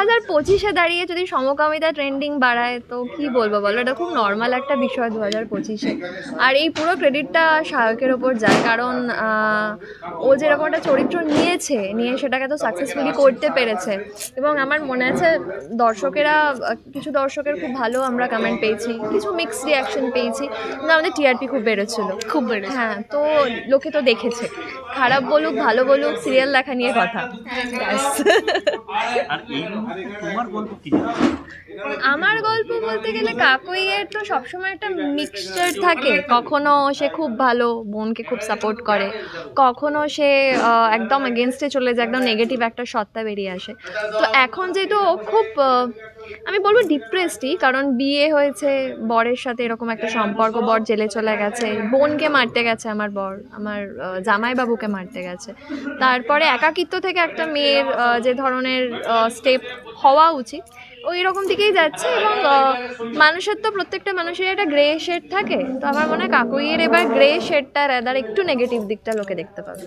হাজার পঁচিশে দাঁড়িয়ে যদি সমকামিতা ট্রেন্ডিং বাড়ায় তো কি বলব বলো? এটা খুব নর্মাল একটা বিষয় দু হাজার পঁচিশে। আর এই পুরো ক্রেডিটটা সায়কের ওপর যায় কারণ ও যেরকম একটা চরিত্র নিয়েছে নিয়ে সেটাকে তো সাকসেসফুলি করতে পেরেছে। এবং আমার মনে আছে দর্শকেরা কিছু দর্শকের খুব ভালো আমরা কমেন্ট পেয়েছি কিছু মিক্স রিয়াকশন পেয়েছি কিন্তু আমাদের টিআরপি খুব বেড়েছিল। খুব বেড়েছে। হ্যাঁ তো লোকে তো দেখেছে। খারাপ বলুক ভালো বলুক সিরিয়াল দেখা নিয়ে কথা। আমার গল্প বলতে গেলে কাকইয়ের তো সবসময় একটা মিক্সচার থাকে। কখনো সে খুব ভালো বোনকে খুব সাপোর্ট করে। কখনো সে একদম এগেনস্টে চলে যায় একদম নেগেটিভ একটা সত্তা বেরিয়ে আসে। তো এখন যেহেতু খুব আমি বলব ডিপ্রেসডই কারণ বিয়ে হয়েছে, বরের সাথে এরকম একটা সম্পর্ক, বর জেলে চলে গেছে, বোনকে মারতে গেছে আমার বর, আমার জামাইবাবুকে মারতে গেছে। তারপরে একাকিত্ব থেকে একটা মেয়ের যে ধরনের স্টেপ হওয়া উচিত, ওই রকম দিকেই যাচ্ছে এবং মানুষের তো প্রত্যেকটা মানুষের একটা গ্রে শেড থাকে। তো আমার মনে হয় কাকুইয়ের এবার গ্রে শেডটা রেদার একটু নেগেটিভ দিকটা লোকে দেখতে পাবে।